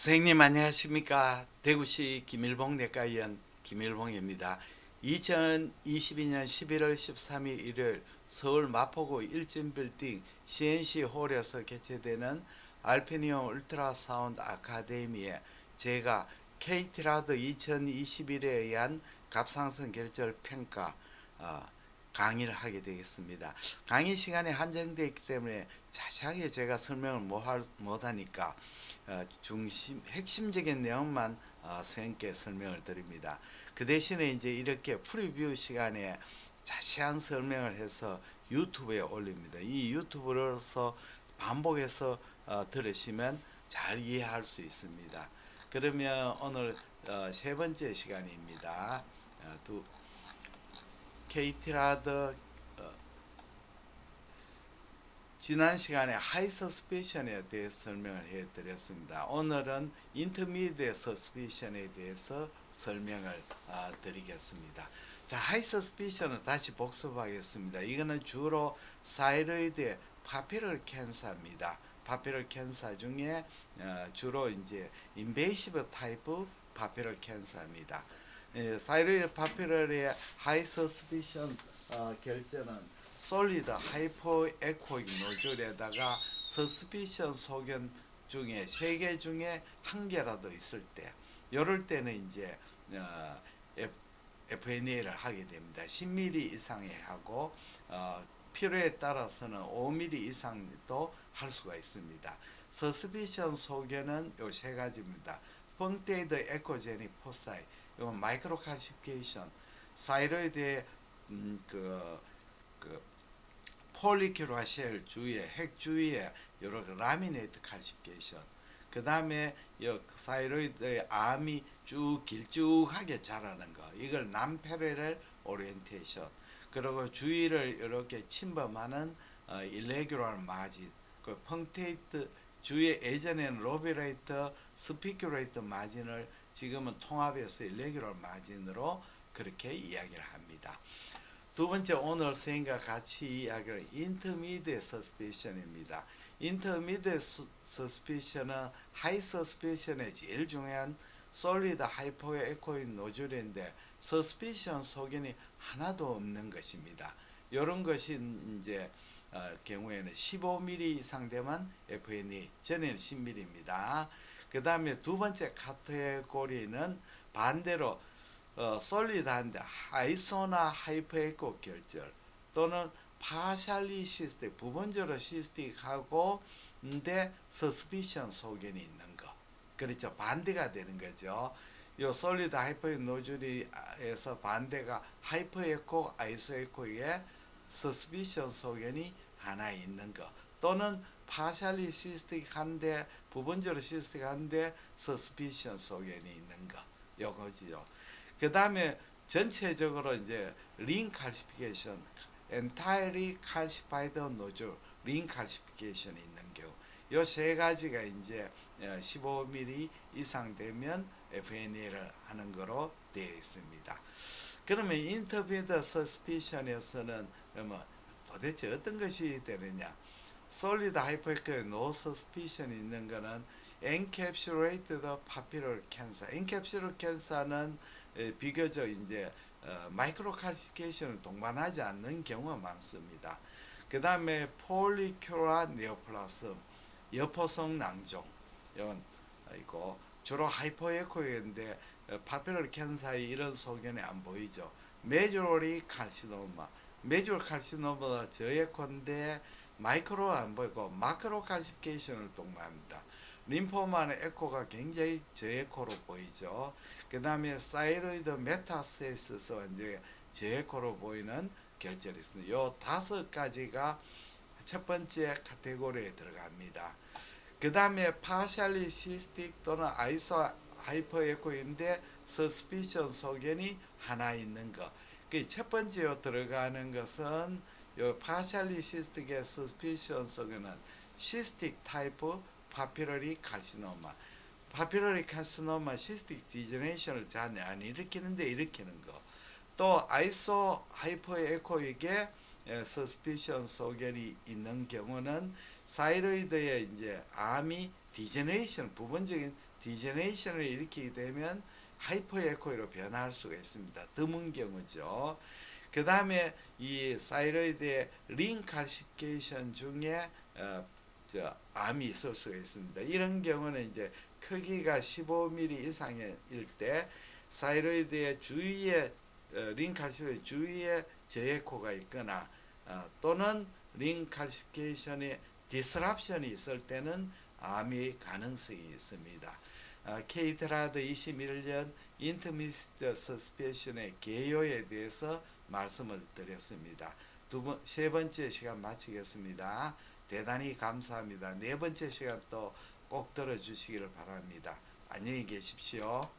선생님 안녕하십니까 대구시 김일봉 내과의원 김일봉입니다. 2022년 11월 13일 일요일 서울 마포구 1진 빌딩 CNC 홀에서 개최되는 알피니온 울트라사운드 아카데미에 제가 KT라드 2021에 의한 갑상선 결절 평가 어, 강의를 하게 되겠습니다. 강의 시간이 한정되어 있기 때문에 자세하게 제가 설명을 못하니까 어, 중심 핵심적인 내용만 어, 선생님께 설명을 드립니다. 그 대신에 이제 이렇게 프리뷰 시간에 자세한 설명을 해서 유튜브에 올립니다. 이 유튜브로서 반복해서 어, 들으시면 잘 이해할 수 있습니다. 그러면 오늘 어, 세 번째 시간입니다. 어, 두 케이티라드 어, 지난 시간에 하이 서스피션에 대해서 설명을 해드렸습니다. 오늘은 인터미디에 서스피션에 대해서 설명을 아, 드리겠습니다. 자, 하이 서스피션을 다시 복습하겠습니다. 이거는 주로 사이로이드의 파피럴 캔서입니다. 파피럴 캔서 중에 어, 주로 이제 인베이시브 타입 파피럴 캔서입니다. 예, 사이로이드 파피럴의 하이 서스피션 어, 결제는 솔리드 하이퍼 에코익 노즐에다가 서스피션 소견 중에 세 개 중에 한 개라도 있을 때 이럴 때는 이제 어, FNA를 하게 됩니다. 10mm 이상에 하고 어, 필요에 따라서는 5mm 이상도 할 수가 있습니다. 서스피션 소견은 요 세 가지입니다. 펑테이드 에코제닉 포사이, 이건 마이크로 칼시피케이션, 사이로이드의 음, 그, 그 폴리큐라셀 주위에 핵 주위에 여러 그 라미네이트 칼시피케이션 그 다음에 사이로이드의 암이 쭉 길쭉하게 자라는 거 이걸 남페레럴 오리엔테이션 그리고 주위를 이렇게 침범하는 어, 일레귤럴 마진 그 펑테이트 주위에 예전에는 로비레이터 스피큐레이터 마진을 지금은 통합해서 일레귤럴 마진으로 그렇게 이야기를 합니다. 두 번째 오늘 선생님과 같이 이야기할 인터미디에 서스피션입니다. 인터미디에 서스피션은 하이 서스피션의 제일 중요한 솔리드 하이퍼 에코인 노즐인데 서스피션 소견이 하나도 없는 것입니다. 이런 것이 이제 어, 경우에는 15mm 이상 되면 FNA 전에는 10mm입니다. 그 다음에 두 번째 카테고리는 반대로 어, 솔리드한데 하이소나 하이퍼에코 결절 또는 파샬리 시스틱 부분적으로 시스틱하고 근데 서스피션 소견이 있는 거. 그렇죠. 반대가 되는 거죠. 요 솔리드 하이퍼 노즐에서 반대가 하이퍼에코 아이소에코에 서스피션 소견이 하나 있는 거 또는 파샬리 시스틱한데 부분적으로 시스틱한데 서스피션 소견이 있는 거 요거지요. 그 다음에 전체적으로 이제 링 칼시피케이션, entirely calcified 노즐, 링 칼시피케이션이 있는 경우, 요 세 가지가 이제 15mm 이상 되면 FNA를 하는 거로 되어 있습니다. 그러면 인터뷰드 서스피션에서는 뭐 도대체 어떤 것이 되느냐? 노 서스피션이 있는 거는 encapsulated papillary cancer. encapsulated cancer는 에, 비교적 이제 어, 마이크로 칼시피케이션을 동반하지 않는 경우가 많습니다. 그 다음에 폴리큐라 네오플라즘, 여포성 낭종, 이건 이거 주로 하이퍼에코인데 파피럴 캔사의 이런 소견이 안 보이죠. 메조리 칼시노마, 메조리 칼시노마가 저에코인데 마이크로 안 보이고 마크로 칼시피케이션을 동반합니다. 림포마의 에코가 굉장히 저에코로 보이죠. 그 다음에 사이로이드 메타세스서 이제 저에코로 보이는 결절이 있습니다. 요 다섯 가지가 첫 번째 카테고리에 들어갑니다. 그 다음에 파샬리 시스틱 또는 아이소 하이퍼 에코인데 서스피션 소견이 하나 있는 거. 그 첫 번째로 들어가는 것은 요 시스틱의 서스피션 소견은 시스틱 타입 파피러리 칼시노마 파피러리 칼시노마 시스틱 디제네이션을 잘 안 일으키는데 일으키는 거. 또 아이소 하이퍼 에코에게 서스피션 소견이 있는 경우는 사이로이드의 이제 암이 디제네이션 부분적인 디제네이션을 일으키게 되면 하이퍼 에코로 변화할 수가 있습니다. 드문 경우죠. 그 다음에 이 사이로이드의 링칼시피케이션 중에 어, 저 암이 있을 수가 있습니다. 이런 경우는 이제 크기가 15mm 이상일 때 사이로이드의 주위에 어, 링칼시피케이션 주위에 저에코가 있거나 어, 또는 링칼시피케이션의 디스랍션이 있을 때는 암의 가능성이 있습니다. 어, 케이트라드 21년 인터미스트 서스페션의 개요에 대해서 말씀을 드렸습니다. 두 번, 세 번째 시간 마치겠습니다. 대단히 감사합니다. 네 번째 시간 또 꼭 들어주시기를 바랍니다. 안녕히 계십시오.